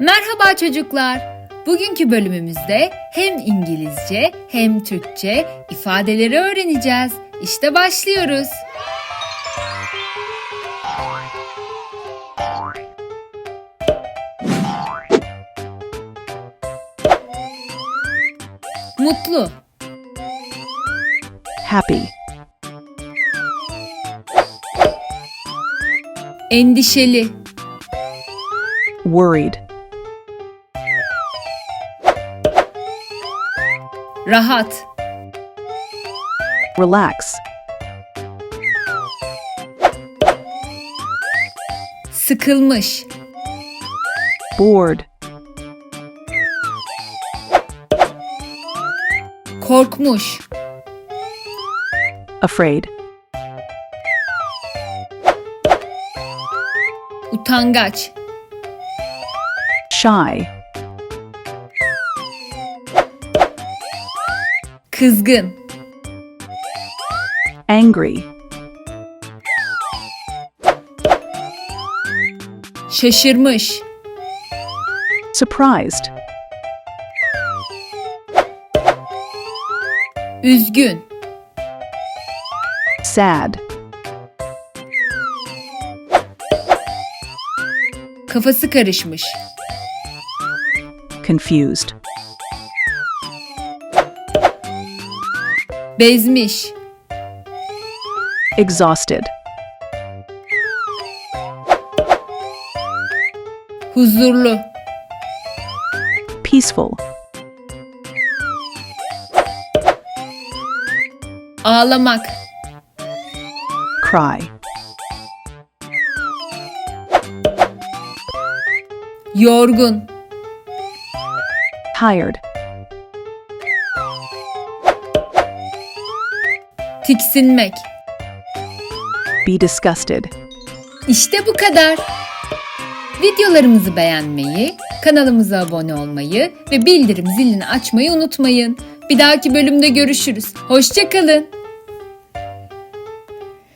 Merhaba çocuklar. Bugünkü bölümümüzde hem İngilizce hem Türkçe ifadeleri öğreneceğiz. İşte başlıyoruz. Mutlu, happy, endişeli, worried, rahat, relax, sıkılmış, bored, korkmuş, afraid, utangaç, shy, kızgın, angry, şaşırmış, surprised, üzgün, sad, kafası karışmış, confused, bezmiş, exhausted, huzurlu, peaceful, ağlamak, cry, yorgun, tired, tiksinmek. be disgusted. İşte bu kadar. Videolarımızı beğenmeyi, kanalımıza abone olmayı ve bildirim zilini açmayı unutmayın. Bir dahaki bölümde görüşürüz. Hoşçakalın.